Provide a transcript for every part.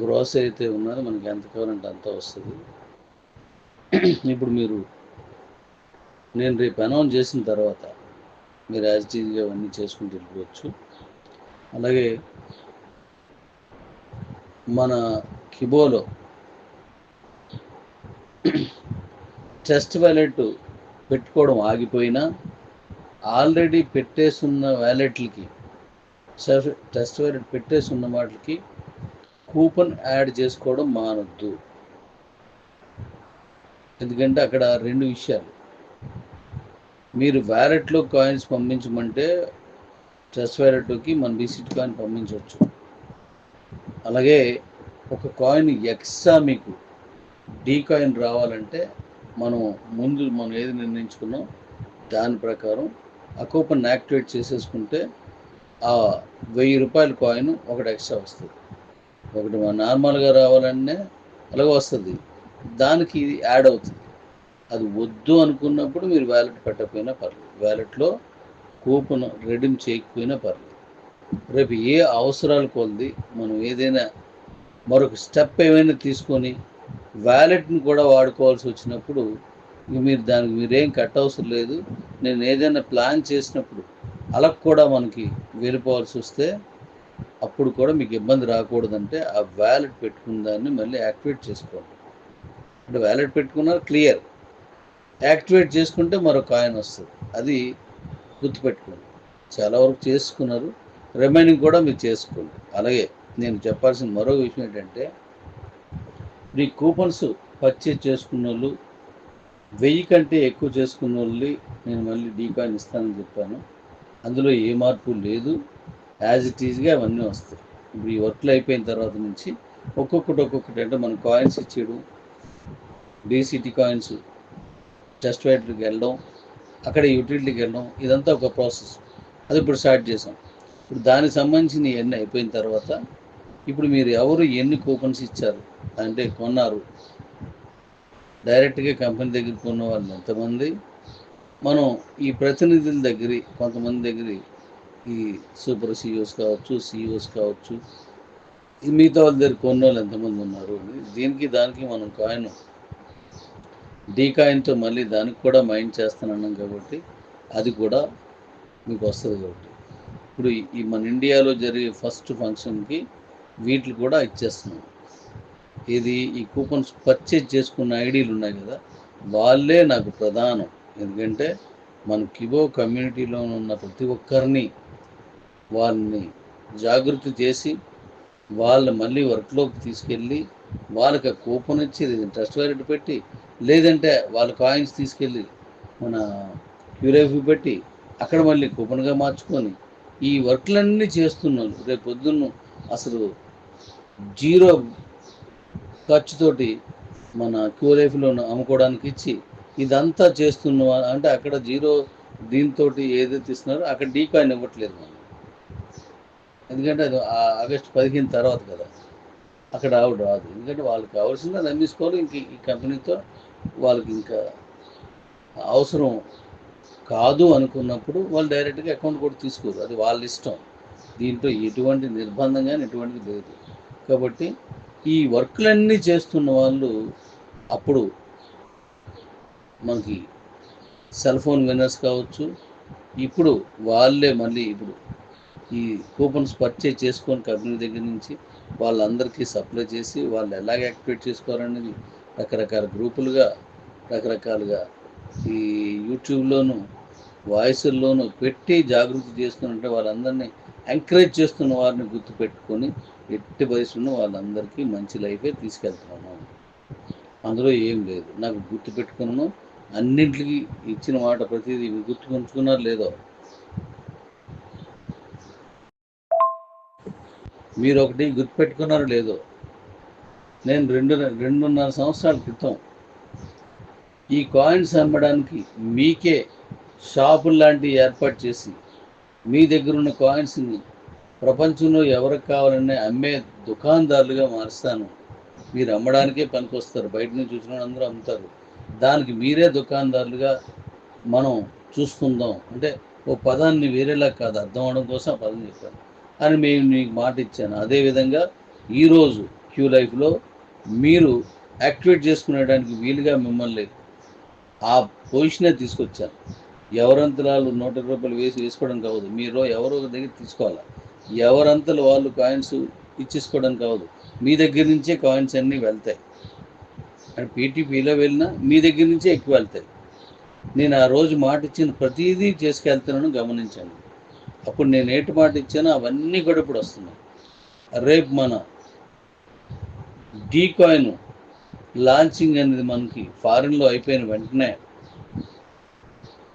Gross అయితే ఉన్నది మనకి ఎంత కావాలంటే అంత వస్తుంది. ఇప్పుడు మీరు నేను రేపు అనౌన్స్ చేసిన తర్వాత మీరు యాజ్ అవన్నీ చేసుకుంటూ వెళ్ళిపోవచ్చు. అలాగే మన కిబోలో టెస్ట్ వ్యాలెట్ పెట్టుకోవడం ఆగిపోయినా ఆల్రెడీ పెట్టేసున్న వ్యాలెట్లకి టెస్ట్ వ్యాలెట్ పెట్టేసున్న వాటికి కూపన్ యాడ్ చేసుకోవడం మానొద్దు. ఎందుకంటే అక్కడ రెండు విషయాలు. మీరు వ్యాలెట్లో కాయిన్స్ పంపించమంటే చెస్ వ్యాలెట్కి మన డిసిట్ కాయిన్ పంపించవచ్చు. అలాగే ఒక కాయిన్ ఎక్స్ట్రా మీకు డీ కాయిన్ రావాలంటే మనం ముందు మనం ఏది నిర్ణయించుకున్నాం దాని ప్రకారం ఆ కూపన్ యాక్టివేట్ చేసేసుకుంటే ఆ వెయ్యి రూపాయల కాయిన్ ఒకటి ఎక్స్ట్రా వస్తుంది. ఒకటి నార్మల్గా రావాలంటే అలాగే వస్తుంది. దానికి ఇది యాడ్ అవుతుంది. అది వద్దు అనుకున్నప్పుడు మీరు వ్యాలెట్ పెట్టకపోయినా పర్లేదు. వ్యాలెట్లో కూపన్ రెడీమ్ చేయకపోయినా పర్లేదు. రేపు ఏ అవసరాలు కొలది మనం ఏదైనా మరొక స్టెప్ ఏమైనా తీసుకొని వ్యాలెట్ని కూడా వాడుకోవాల్సి వచ్చినప్పుడు మీరు దానికి మీరేం కట్ అవసరం లేదు. నేను ఏదైనా ప్లాన్ చేసినప్పుడు అలా కూడా మనకి వెళ్ళిపోవాల్సి వస్తే అప్పుడు కూడా మీకు ఇబ్బంది రాకూడదంటే ఆ వ్యాలెట్ పెట్టుకున్న దాన్ని మళ్ళీ యాక్టివేట్ చేసుకోండి. అంటే వ్యాలెట్ పెట్టుకున్నారు క్లియర్ యాక్టివేట్ చేసుకుంటే మరో కాయిన్ వస్తుంది. అది గుర్తుపెట్టుకోండి. చాలా వరకు చేసుకున్నారు రిమైనింగ్ కూడా మీరు చేసుకోండి. అలాగే నేను చెప్పాల్సిన మరో విషయం ఏంటంటే మీ కూపన్స్ పర్చేజ్ చేసుకున్న వాళ్ళు వెయ్యి కంటే ఎక్కువ చేసుకున్న వాళ్ళని నేను మళ్ళీ డీ కాయిన్ ఇస్తానని చెప్పాను. అందులో ఏ మార్పు లేదు. యాజ్ ఇట్ ఈజ్గా అవన్నీ వస్తాయి. ఇప్పుడు ఈ వర్క్లు అయిపోయిన తర్వాత నుంచి ఒక్కొక్కటి ఒక్కొక్కటి అంటే మనం కాయిన్స్ ఇచ్చేయడం డీసీటీ కాయిన్స్ టెస్ట్ వైట్కి వెళ్ళడం అక్కడ యూటిలిటీకి వెళ్ళడం ఇదంతా ఒక ప్రాసెస్ అది ఇప్పుడు స్టార్ట్ చేసాం. ఇప్పుడు దానికి సంబంధించిన ఇవన్నీ అయిపోయిన తర్వాత ఇప్పుడు మీరు ఎవరు ఎన్ని కూపన్స్ ఇచ్చారు అంటే కొన్నారు. డైరెక్ట్గా కంపెనీ దగ్గర కొన్న వాళ్ళు ఎంతమంది? మనం ఈ ప్రతినిధుల దగ్గర కొంతమంది దగ్గర ఈ సూపర్ సీఈఓస్ కావచ్చు సీఈఓస్ కావచ్చు. మిగతా వాళ్ళ దగ్గర కొన్ని వాళ్ళు ఎంతమంది ఉన్నారు దీనికి దానికి మనం కాయిన్ డీ కాయిన్తో మళ్ళీ దానికి కూడా మైండ్ చేస్తానన్నాం కాబట్టి అది కూడా మీకు వస్తుంది కాబట్టి. ఇప్పుడు ఈ- ఈ మన ఇండియాలో జరిగే ఫస్ట్ ఫంక్షన్కి వీటిని కూడా ఇచ్చేస్తున్నాం. ఇది ఈ కూపన్స్ పర్చేజ్ చేసుకున్న ఐడీలు ఉన్నాయి కదా వాళ్ళే నాకు ప్రధానం. ఎందుకంటే మన కిబో కమ్యూనిటీలో ఉన్న ప్రతి ఒక్కరిని వాళ్ళని జాగృతి చేసి వాళ్ళని మళ్ళీ వర్క్లోకి తీసుకెళ్ళి వాళ్ళకి కూపన్ ఇచ్చి ట్రస్ట్ వ్యాలెట్ పెట్టి లేదంటే వాళ్ళ కాయిన్స్ తీసుకెళ్ళి మన క్యూరేఫీ పెట్టి అక్కడ మళ్ళీ కూపన్గా మార్చుకొని ఈ వర్క్లన్నీ చేస్తున్నాను రేపు పొద్దున్న అసలు జీరో ఖర్చుతోటి మన క్యూరేఫ్లో అమ్ముకోవడానికి ఇచ్చి ఇదంతా చేస్తున్న అంటే అక్కడ జీరో దీంతో ఏదైతే ఇస్తున్నారో అక్కడ డీ కాయిన్ ఇవ్వట్లేదు మనం ఎందుకంటే అది ఆగస్ట్ ఆగస్టు పదిహేను తర్వాత కదా. అక్కడ ఆవిడ రాదు. ఎందుకంటే వాళ్ళకి కావాల్సింది అది అమ్మేసుకోవాలి ఇంక ఈ కంపెనీతో వాళ్ళకి ఇంకా అవసరం కాదు అనుకున్నప్పుడు వాళ్ళు డైరెక్ట్గా అకౌంట్ కూడా తీసుకోరు. అది వాళ్ళ ఇష్టం. దీంట్లో ఎటువంటి నిర్బంధం కానీ ఎటువంటిది లేదు. కాబట్టి ఈ వర్క్లన్నీ చేస్తున్న వాళ్ళు అప్పుడు మనకి సెల్ ఫోన్ విన్నర్స్ కావచ్చు. ఇప్పుడు వాళ్ళే మళ్ళీ ఇప్పుడు ఈ కూపన్స్ పర్చేజ్ చేసుకొని కంపెనీ దగ్గర నుంచి వాళ్ళందరికీ సప్లై చేసి వాళ్ళు ఎలాగ యాక్టివేట్ చేసుకోవాలనేది రకరకాల గ్రూపులుగా రకరకాలుగా ఈ యూట్యూబ్లోను వాయిస్ల్లోనూ పెట్టి జాగృతి చేస్తున్నట్టే వాళ్ళందరినీ ఎంకరేజ్ చేస్తున్న వారిని గుర్తుపెట్టుకొని ఎట్టి వయసును వాళ్ళందరికీ మంచి లైఫే తీసుకెళ్తున్నాను అందులో ఏం లేదు. నాకు గుర్తుపెట్టుకున్నాను. అన్నింటికి ఇచ్చిన మాట ప్రతిదీ గుర్తుకుంచుకున్నారు లేదో మీరు ఒకటి గుర్తుపెట్టుకున్నారు లేదో. నేను రెండు రెండున్నర సంవత్సరాల క్రితం ఈ కాయిన్స్ అమ్మడానికి మీకే షాపులు లాంటివి ఏర్పాటు చేసి మీ దగ్గర ఉన్న కాయిన్స్ని ప్రపంచంలో ఎవరికి కావాలనే అమ్మే దుకాణదారులుగా మారుస్తాను. మీరు అమ్మడానికే పనికొస్తారు. బయట నుంచి చూసిన అందరూ అమ్ముతారు. దానికి మీరే దుకాణదారులుగా మనం చూసుకుందాం. అంటే ఓ పదాన్ని వేరేలా కాదు. అర్థం అవడం కోసం ఆ పదం చెప్పాను. అని మేము మీకు మాట ఇచ్చాను. అదేవిధంగా ఈరోజు క్యూ లైఫ్లో మీరు యాక్టివేట్ చేసుకునేడానికి వీలుగా మిమ్మల్ని ఆ పొజిషనే తీసుకొచ్చాను. ఎవరంతరాలు నూట రూపాయలు వేసి వేసుకోవడం కావద్దు. మీరు ఎవరో ఒక దగ్గర తీసుకోవాలి? ఎవరంతలు వాళ్ళు కాయిన్స్ ఇచ్చేసుకోవడం కావద్దు. మీ దగ్గర నుంచే కాయిన్స్ అన్నీ వెళ్తాయి. అండ్ పీటీపీలో వెళ్ళినా మీ దగ్గర నుంచే ఎక్కువ వెళ్తాయి. నేను ఆ రోజు మాట ఇచ్చిన ప్రతిదీ చేసుకెళ్తున్నాను గమనించండి అప్పుడు నేను ఏటి మాట ఇచ్చానో అవన్నీ కూడా ఇప్పుడు వస్తున్నాయి. రేపు మన డీ కాయిన్ లాంచింగ్ అనేది మనకి ఫారిన్లో అయిపోయిన వెంటనే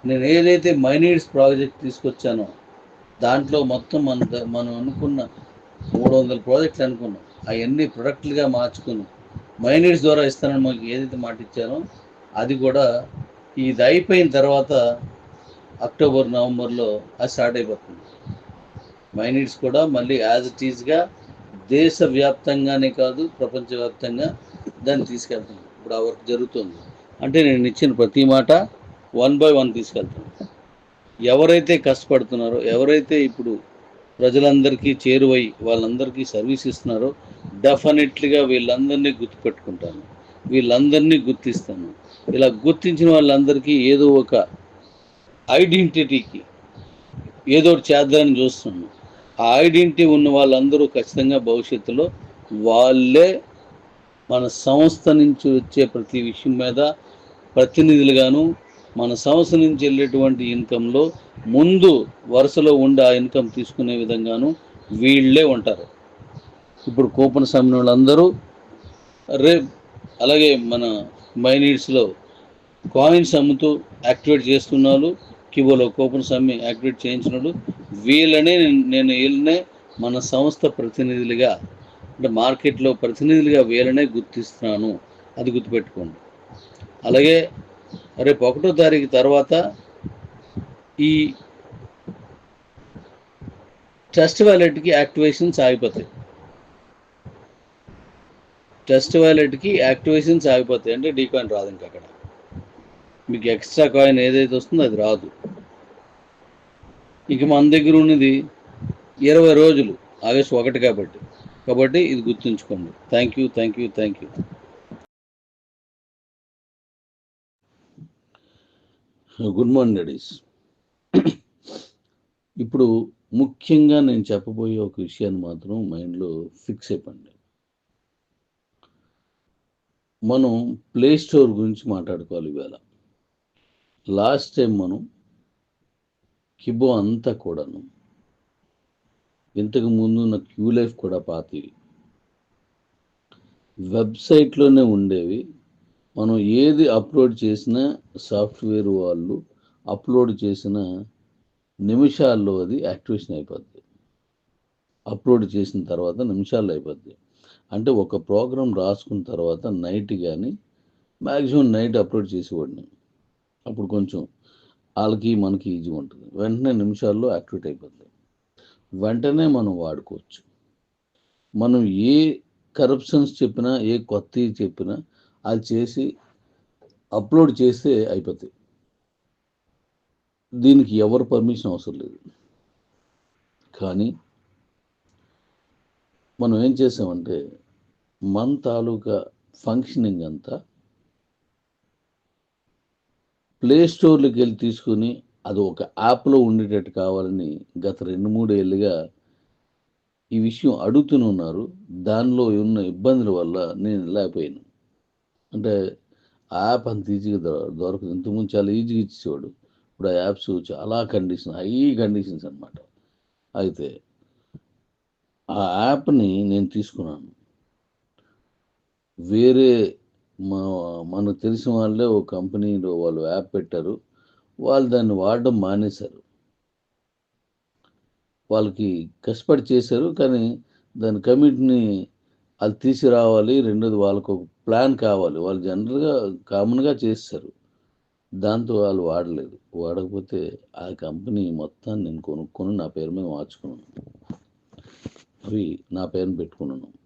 నేను ఏదైతే మైనీడ్స్ ప్రాజెక్ట్ తీసుకొచ్చానో దాంట్లో మొత్తం మన మనం అనుకున్న మూడు వందల ప్రాజెక్టులు అనుకున్నాం. అవన్నీ ప్రొడక్ట్లుగా మార్చుకుని మైనీడ్స్ ద్వారా ఇస్తానని మాకు ఏదైతే మాట ఇచ్చానో అది కూడా ఇది అయిపోయిన తర్వాత అక్టోబర్ నవంబర్లో అది స్టార్ట్ అయిపోతుంది. మైనీడ్స్ కూడా మళ్ళీ యాజ్ ఇట్ ఈజ్గా దేశవ్యాప్తంగానే కాదు ప్రపంచవ్యాప్తంగా దాన్ని తీసుకెళ్తుంది. ఇప్పుడు ఆ వర్క్ జరుగుతుంది. అంటే నేను ఇచ్చిన ప్రతి మాట వన్ బై వన్ తీసుకెళ్తాను. ఎవరైతే కష్టపడుతున్నారో ఎవరైతే ఇప్పుడు ప్రజలందరికీ చేరువై వాళ్ళందరికీ సర్వీస్ ఇస్తున్నారో డెఫినెట్లీగా వీళ్ళందరినీ గుర్తుపెట్టుకుంటాను. వీళ్ళందరినీ గుర్తిస్తాను. ఇలా గుర్తించిన వాళ్ళందరికీ ఏదో ఒక ఐడెంటిటీకి ఏదో ఒకటి చేద్దామని చూస్తున్నాం. ఆ ఐడెంటిటీ ఉన్న వాళ్ళందరూ ఖచ్చితంగా భవిష్యత్తులో వాళ్ళే మన సంస్థ నుంచి వచ్చే ప్రతి విషయం మీద ప్రతినిధులుగాను మన సంస్థ నుంచి వెళ్ళేటువంటి ఇన్కంలో ముందు వరుసలో ఉండి ఆ ఇన్కమ్ తీసుకునే విధంగాను వీళ్ళే ఉంటారు. ఇప్పుడు కూపన్ సమయం వాళ్ళందరూ రే అలాగే మన మైనీడ్స్లో కాయిన్స్ అమ్ముతూ యాక్టివేట్ చేస్తున్నారు క్యూబోలో కూపన్ సమ్మె యాక్టివేట్ చేయించినప్పుడు వీళ్ళనే నేను- నేను వీళ్ళనే మన సంస్థ ప్రతినిధులుగా అంటే మార్కెట్లో ప్రతినిధులుగా వీళ్ళనే గుర్తిస్తున్నాను. అది గుర్తుపెట్టుకోండి. అలాగే రేపు ఒకటో తారీఖు తర్వాత ఈ ట్రస్ట్ వ్యాలెట్కి యాక్టివేషన్స్ ఆగిపోతాయి. ట్రస్ట్ వ్యాలెట్కి యాక్టివేషన్స్ ఆగిపోతాయి. అంటే డీ కాయిన్ రాదు ఇంకా అక్కడ. మీకు ఎక్స్ట్రా కాయిన్ ఏదైతే వస్తుందో అది రాదు. ఇక మన దగ్గర ఉన్నది ఇరవై రోజులు ఆగస్టు ఒకటి కాబట్టి. కాబట్టి ఇది గుర్తుంచుకోండి. Thank you thank you thank you good morning ladies ఇప్పుడు ముఖ్యంగా నేను చెప్పబోయే ఒక విషయాన్ని మాత్రం మైండ్లో ఫిక్స్ అయిపోండి. మనం ప్లే స్టోర్ గురించి మాట్లాడుకోవాలి ఇవాళ. లాస్ట్ టైం మనం కిబో అంతా కూడాను. ఇంతకు ముందు ఉన్న క్యూ లైఫ్ కూడా పాతివి. వెబ్సైట్లోనే ఉండేవి. మనం ఏది అప్లోడ్ చేసినా సాఫ్ట్వేర్ వాళ్ళు అప్లోడ్ చేసిన నిమిషాల్లో అది యాక్టివేషన్ అయిపోద్ది. అప్లోడ్ చేసిన తర్వాత నిమిషాల్లో అయిపోద్ది. అంటే ఒక ప్రోగ్రామ్ రాసుకున్న తర్వాత నైట్ కానీ మ్యాక్సిమం నైట్ అప్లోడ్ చేసేవాడిని. అప్పుడు కొంచెం వాళ్ళకి మనకి ఈజీ ఉంటుంది. వెంటనే నిమిషాల్లో యాక్టివేట్ అయిపోతుంది. వెంటనే మనం వాడుకోవచ్చు. మనం ఏ కరప్షన్స్ చెప్పినా ఏ కొత్తవి చెప్పినా అది చేసి అప్లోడ్ చేస్తే అయిపోతాయి. దీనికి ఎవరు పర్మిషన్ అవసరం లేదు. కానీ మనం ఏం చేసామంటే మన తాలూకా ఫంక్షనింగ్ అంతా ప్లే స్టోర్లోకి వెళ్ళి తీసుకుని అది ఒక యాప్లో ఉండేటట్టు కావాలని గత రెండు మూడు ఏళ్ళుగా ఈ విషయం అడుగుతూనే ఉన్నారు. దానిలో ఉన్న ఇబ్బందుల వల్ల నేను లేకపోయాను. అంటే ఆ యాప్ అంత ఈజీగా దొరకదు. ఇంతకుముందు చాలా ఈజీగా ఇచ్చేవాడు ఇప్పుడు ఆ యాప్స్ చాలా కండిషన్ హై కండిషన్స్ అనమాట అయితే ఆ యాప్ని నేను తీసుకున్నాను. వేరే మనకు తెలిసిన వాళ్ళే ఒక కంపెనీలో వాళ్ళు యాప్ పెట్టారు. వాళ్ళు దాన్ని వాడడం మానేశారు. వాళ్ళకి కష్టపడి చేశారు. కానీ దాని కమిట్ని అది తీసుకురావాలి రెండోది వాళ్ళకు ఒక ప్లాన్ కావాలి. వాళ్ళు జనరల్గా కామన్గా చేస్తారు. దాంతో వాళ్ళు వాడలేదు. వాడకపోతే ఆ కంపెనీ మొత్తం నేను కొనుక్కొని నా పేరు మీద మార్చుకున్నాను. అవి నా పేరుని పెట్టుకున్నాను.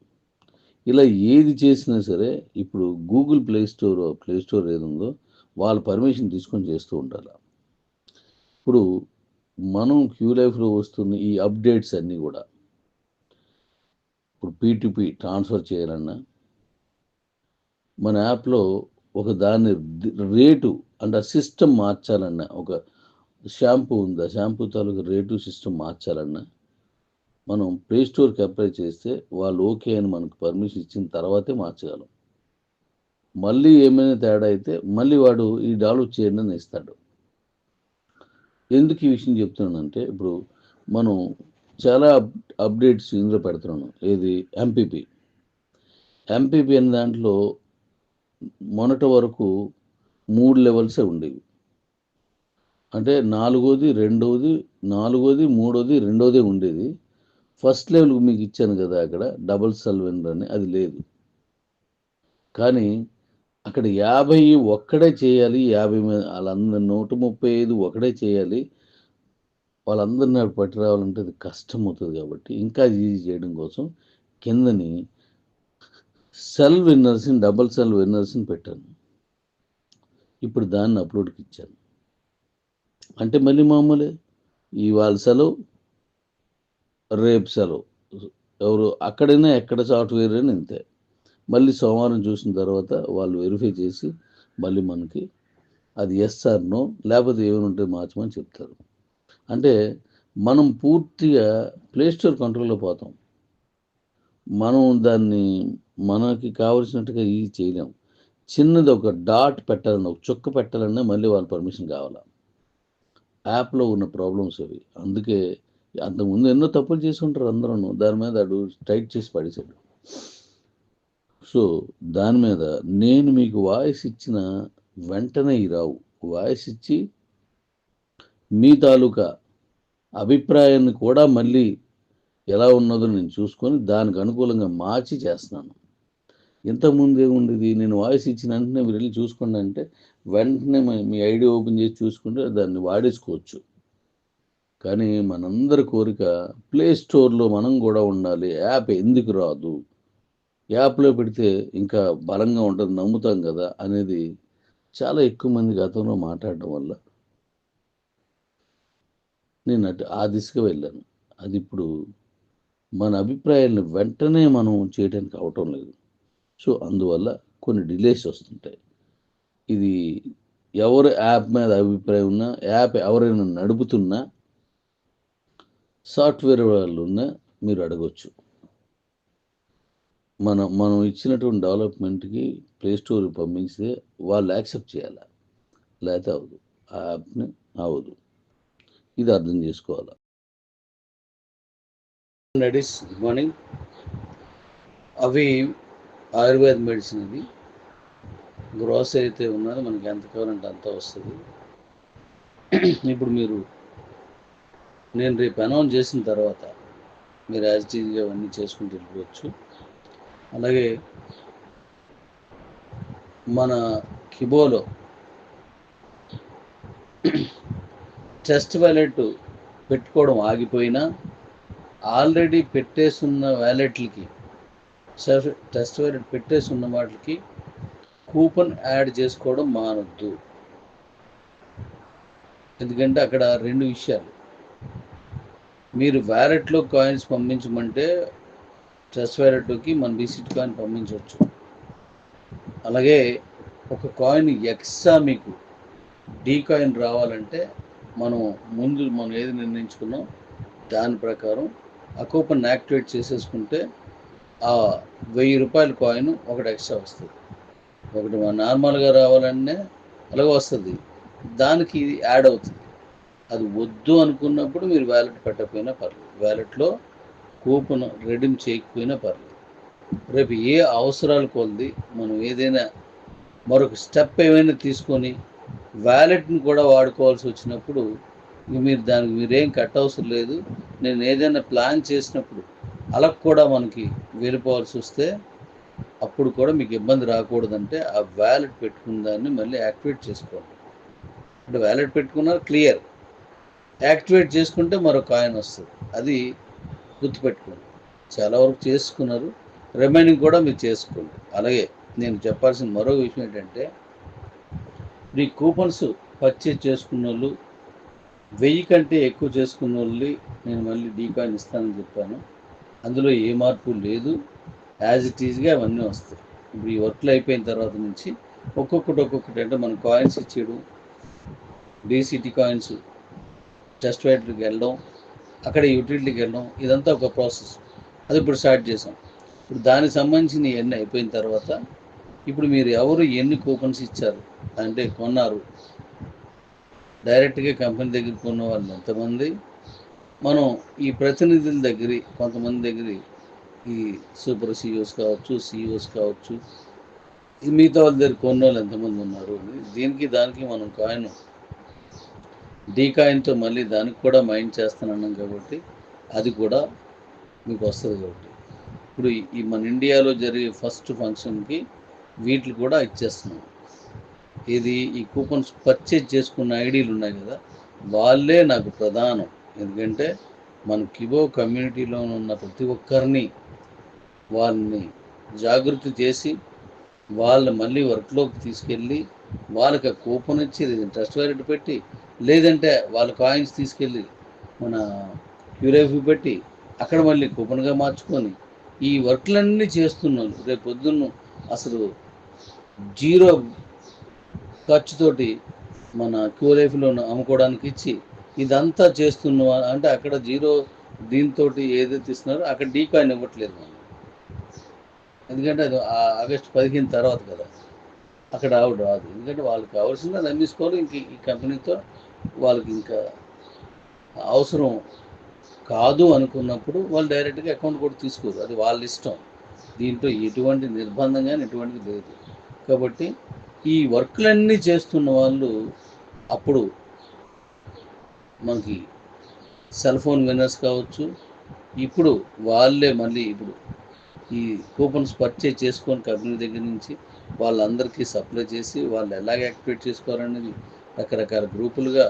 ఇలా ఏది చేసినా సరే ఇప్పుడు Google Play Store Play Store ఏది ఉందో వాళ్ళ పర్మిషన్ తీసుకొని చేస్తూ ఉండాలి. ఇప్పుడు మనం క్యూ లైఫ్లో వస్తున్న ఈ అప్డేట్స్ అన్నీ కూడా ఇప్పుడు పీటుపీ ట్రాన్స్ఫర్ చేయాలన్నా మన యాప్లో ఒక దాని రేటు అంటే ఆ సిస్టమ్ మార్చాలన్నా ఒక షాంపూ ఉందా షాంపూ తాలూకు రేటు సిస్టమ్ మార్చాలన్నా మనం ప్లే స్టోర్కి అప్లై చేస్తే వాళ్ళు ఓకే అని మనకు పర్మిషన్ ఇచ్చిన తర్వాతే మార్చగలం. మళ్ళీ ఏమైనా తేడా అయితే మళ్ళీ వాడు ఈ డాలు చేయండి అని ఇస్తాడు. ఎందుకు ఈ విషయం చెప్తున్నానంటే ఇప్పుడు మనం చాలా అప్ అప్డేట్స్ ఇందులో పెడుతున్నాను. ఏది? ఎంపీపీ ఎంపీపీ అనే దాంట్లో మొన్నటి వరకు మూడు లెవెల్సే ఉండేవి. అంటే నాలుగోది రెండవది నాలుగోది మూడోది రెండోది ఉండేది. ఫస్ట్ లెవెల్ మీకు ఇచ్చాను కదా అక్కడ డబుల్ సల్వెండర్ అని అది లేదు. కానీ అక్కడ యాభై ఒక్కడే చేయాలి యాభై మీద వాళ్ళందరూ నూట ముప్పై ఐదు ఒకడే చేయాలి. వాళ్ళందరినీ అక్కడ పట్టి రావాలంటే అది కష్టం అవుతుంది కాబట్టి ఇంకా ఈజీ చేయడం కోసం కిందని సెల్ విన్నర్స్ని డబల్ సెల్ విన్నర్స్ని పెట్టాను. ఇప్పుడు దాన్ని అప్లోడ్కి ఇచ్చాను. అంటే మళ్ళీ మామూలే ఇవాళ సెలవు రేపు సెలవు. ఎవరు అక్కడైనా ఎక్కడ సాఫ్ట్వేర్ అయినా ఇంతే. మళ్ళీ సోమవారం చూసిన తర్వాత వాళ్ళు వెరిఫై చేసి మళ్ళీ మనకి అది ఎస్ఆర్నో నో లేకపోతే ఏమైనా ఉంటే మార్చమని చెప్తారు. అంటే మనం పూర్తిగా ప్లే స్టోర్ కంట్రోల్లో పోతాం. మనం దాన్ని మనకి కావలసినట్టుగా ఇది చేయలేం. చిన్నది ఒక డాట్ పెట్టాలన్నా ఒక చుక్క పెట్టాలన్నా మళ్ళీ వాళ్ళ పర్మిషన్ కావాలా. యాప్లో ఉన్న ప్రాబ్లమ్స్ అవి. అందుకే అంతకుముందు ఎన్నో తప్పులు చేసి ఉంటారు అందరూ దాని మీద అడు టైట్ చేసి పడేసాడు సో దాని మీద నేను మీకు వాయిస్ ఇచ్చిన వెంటనే ఈ రావు. వాయిస్ ఇచ్చి మీ తాలూకా అభిప్రాయాన్ని కూడా మళ్ళీ ఎలా ఉన్నదో నేను చూసుకొని దానికి అనుకూలంగా మార్చి చేస్తున్నాను. ఇంతకుముందు ఏముండేది నేను వాయిస్ ఇచ్చిన వెంటనే మీరు వెళ్ళి చూసుకోండి అంటే వెంటనే మీ- మీ ఐడి ఓపెన్ చేసి చూసుకుంటే దాన్ని వాడేసుకోవచ్చు. కానీ మనందరి కోరిక ప్లే స్టోర్లో మనం కూడా ఉండాలి. యాప్ ఎందుకు రాదు? యాప్లో పెడితే ఇంకా బలంగా ఉంటుంది నమ్ముతాం కదా అనేది చాలా ఎక్కువ మంది గతంలో మాట్లాడడం వల్ల. నేను అటు ఆ దిశగా వెళ్ళాను. అది ఇప్పుడు మన అభిప్రాయాలను వెంటనే మనం చేయడానికి అవటం లేదు. సో అందువల్ల కొన్ని డిలేస్ వస్తుంటాయి. ఇది ఎవరు యాప్ మీద అభిప్రాయం ఉన్నా యాప్ ఎవరైనా నడుపుతున్నా సాఫ్ట్వేర్ వాళ్ళు ఉన్నా మీరు అడగొచ్చు. మనం మనం ఇచ్చినటువంటి డెవలప్మెంట్కి ప్లే స్టోర్ పంపించితే వాళ్ళు యాక్సెప్ట్ చేయాలి? లేకపోతే అవదు ఆ యాప్ని అవదు ఇది అర్థం చేసుకోవాలి? Ladies good morning. అవి ఆయుర్వేద మెడిసిన్ అది. గ్రోస్ అయితే ఉన్నది మనకి ఎంత కావాలంటే అంత వస్తుంది. ఇప్పుడు మీరు నేను రేపు అనౌన్స్ చేసిన తర్వాత మీరు యాజ్ అవన్నీ చేసుకుంటూ వెళ్ళిపోవచ్చు. అలాగే మన కిబోలో టెస్ట్ వ్యాలెట్ పెట్టుకోవడం ఆగిపోయినా ఆల్రెడీ పెట్టేసున్న వ్యాలెట్లకి టెస్ట్ వ్యాలెట్ పెట్టేసున్న వాటికి కూపన్ యాడ్ చేసుకోవడం మానొద్దు. ఎందుకంటే అక్కడ రెండు విషయాలు. మీరు వ్యారెట్లో కాయిన్స్ పంపించమంటే చెస్ వ్యారెట్లోకి మన డిసిట్ కాయిన్ పంపించవచ్చు. అలాగే ఒక కాయిన్ ఎక్స్ట్రా మీకు డీ కాయిన్ రావాలంటే మనం ముందు మనం ఏది నిర్ణయించుకున్నాం దాని ప్రకారం ఆ కూపన్ యాక్టివేట్ చేసేసుకుంటే ఆ వెయ్యి రూపాయల కాయిన్ ఒకటి ఎక్స్ట్రా వస్తుంది. ఒకటి మన నార్మల్గా రావాలనే అలాగే వస్తుంది. దానికి ఇది యాడ్ అవుతుంది. అది వద్దు అనుకున్నప్పుడు మీరు వ్యాలెట్ పెట్టకపోయినా పర్లేదు. వ్యాలెట్లో కూపన్ రెడీమ్ చేయకపోయినా పర్లేదు. రేపు ఏ అవసరాలు కొలది మనం ఏదైనా మరొక స్టెప్ ఏమైనా తీసుకొని వ్యాలెట్ని కూడా వాడుకోవాల్సి వచ్చినప్పుడు మీరు దానికి మీరేం కట్ అవసరం లేదు. నేను ఏదైనా ప్లాన్ చేసినప్పుడు అలా కూడా మనకి వెళ్ళిపోవాల్సి వస్తే అప్పుడు కూడా మీకు ఇబ్బంది రాకూడదంటే ఆ వ్యాలెట్ పెట్టుకున్న దాన్ని మళ్ళీ యాక్టివేట్ చేసుకోండి. అంటే వ్యాలెట్ పెట్టుకున్నారు క్లియర్. యాక్టివేట్ చేసుకుంటే మరో కాయిన్ వస్తుంది. అది గుర్తుపెట్టుకోండి. చాలా వరకు చేసుకున్నారు. రిమైనింగ్ కూడా మీరు చేసుకోండి. అలాగే నేను చెప్పాల్సిన మరో విషయం ఏంటంటే మీ కూపన్స్ పర్చేజ్ చేసుకున్న వాళ్ళు వెయ్యి కంటే ఎక్కువ చేసుకున్న వాళ్ళు నేను మళ్ళీ డీ కాయిన్ ఇస్తానని చెప్పాను. అందులో ఏ మార్పు లేదు. యాజ్ ఇట్ ఈజ్గా అవన్నీ వస్తాయి. ఇప్పుడు ఈ వర్క్లు అయిపోయిన తర్వాత నుంచి ఒక్కొక్కటి ఒక్కొక్కటి అంటే మనం కాయిన్స్ ఇచ్చేయడం డీసీటీ కాయిన్స్ టెస్ట్ వైట్కి వెళ్ళడం అక్కడ యూటిలిటీకి వెళ్ళడం ఇదంతా ఒక ప్రాసెస్. అది ఇప్పుడు స్టార్ట్ చేసాం ఇప్పుడు దానికి సంబంధించిన ఎన్ని అయిపోయిన తర్వాత ఇప్పుడు మీరు ఎవరు ఎన్ని కూపన్స్ ఇచ్చారు? అంటే కొన్నారు. డైరెక్ట్గా కంపెనీ దగ్గర కొన్న వాళ్ళు ఎంతమంది? మనం ఈ ప్రతినిధుల దగ్గర కొంతమంది దగ్గర ఈ సూపర్ సీఈఓస్ కావచ్చు సీఈఓస్ కావచ్చు మిగతా వాళ్ళ దగ్గర కొన్న వాళ్ళు ఎంతమంది ఉన్నారు? దీనికి దానికి మనం కాయిన్ డీకాయిన్తో మళ్ళీ దానికి కూడా మైండ్ చేస్తున్నాం కాబట్టి అది కూడా మీకు వస్తుంది కాబట్టి. ఇప్పుడు ఈ- ఈ మన ఇండియాలో జరిగే ఫస్ట్ ఫంక్షన్కి వీటిని కూడా ఇచ్చేస్తున్నాం. ఇది ఈ కూపన్స్ పర్చేజ్ చేసుకున్న ఐడీలు ఉన్నాయి కదా వాళ్ళే నాకు ప్రధానం. ఎందుకంటే మన కిబో కమ్యూనిటీలో ఉన్న ప్రతి ఒక్కరిని వాళ్ళని జాగృతి చేసి వాళ్ళ మళ్ళీ వర్క్లోకి తీసుకెళ్ళి వాళ్ళకి కూపన్ ఇచ్చి ట్రస్ట్ వ్యాలెట్ పెట్టి లేదంటే వాళ్ళ కాయిన్స్ తీసుకెళ్ళి మన క్యూరేఫీ పెట్టి అక్కడ మళ్ళీ కూపన్గా మార్చుకొని ఈ వర్క్లన్నీ చేస్తున్నాను. రేపు పొద్దున్న అసలు జీరో ఖర్చుతోటి మన క్యూరేఫ్లో అమ్ముకోవడానికి ఇచ్చి ఇదంతా చేస్తున్న అంటే అక్కడ జీరో దీంతో ఏదైతే ఇస్తున్నారో అక్కడ డీ కాయిన్ ఇవ్వట్లేదు మనం ఎందుకంటే అది ఆ- ఆగస్టు పదిహేను తర్వాత కదా. అక్కడ ఆవిడ రాదు. ఎందుకంటే వాళ్ళకి కావాల్సింది అది అమ్మేసుకోవాలి ఇంక ఈ కంపెనీతో వాళ్ళకి ఇంకా అవసరం కాదు అనుకున్నప్పుడు వాళ్ళు డైరెక్ట్గా అకౌంట్ కూడా తీసుకోరు. అది వాళ్ళ ఇష్టం. దీంట్లో ఎటువంటి నిర్బంధం కానీ ఎటువంటిది లేదు. కాబట్టి ఈ వర్క్లన్నీ చేస్తున్న వాళ్ళు అప్పుడు మనకి సెల్ ఫోన్ విన్నర్స్ కావచ్చు ఇప్పుడు వాళ్ళే మళ్ళీ ఇప్పుడు ఈ కూపన్స్ పర్చేజ్ చేసుకొని కంపెనీ దగ్గర నుంచి వాళ్ళందరికీ సప్లై చేసి వాళ్ళు ఎలాగ యాక్టివేట్ చేసుకోవాలనేది రకరకాల గ్రూపులుగా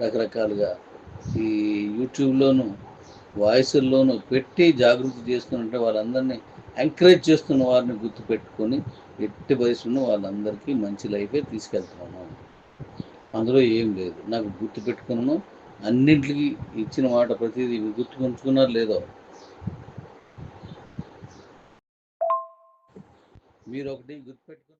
రకరకాలుగా ఈ యూట్యూబ్లోను వాయిస్ల్లోనూ పెట్టి జాగృతి చేస్తున్నట్టే వాళ్ళందరినీ ఎంకరేజ్ చేస్తున్న వారిని గుర్తుపెట్టుకొని ఎట్టి వయసులో వాళ్ళందరికీ మంచి లైఫే తీసుకెళ్తున్నాను అందులో ఏం లేదు. నాకు గుర్తుపెట్టుకున్నాను. అన్నింటికి ఇచ్చిన మాట ప్రతిదీ గుర్తుకుంచుకున్నారు లేదో మీరు ఒకటి గుర్తుపెట్టుకున్నారు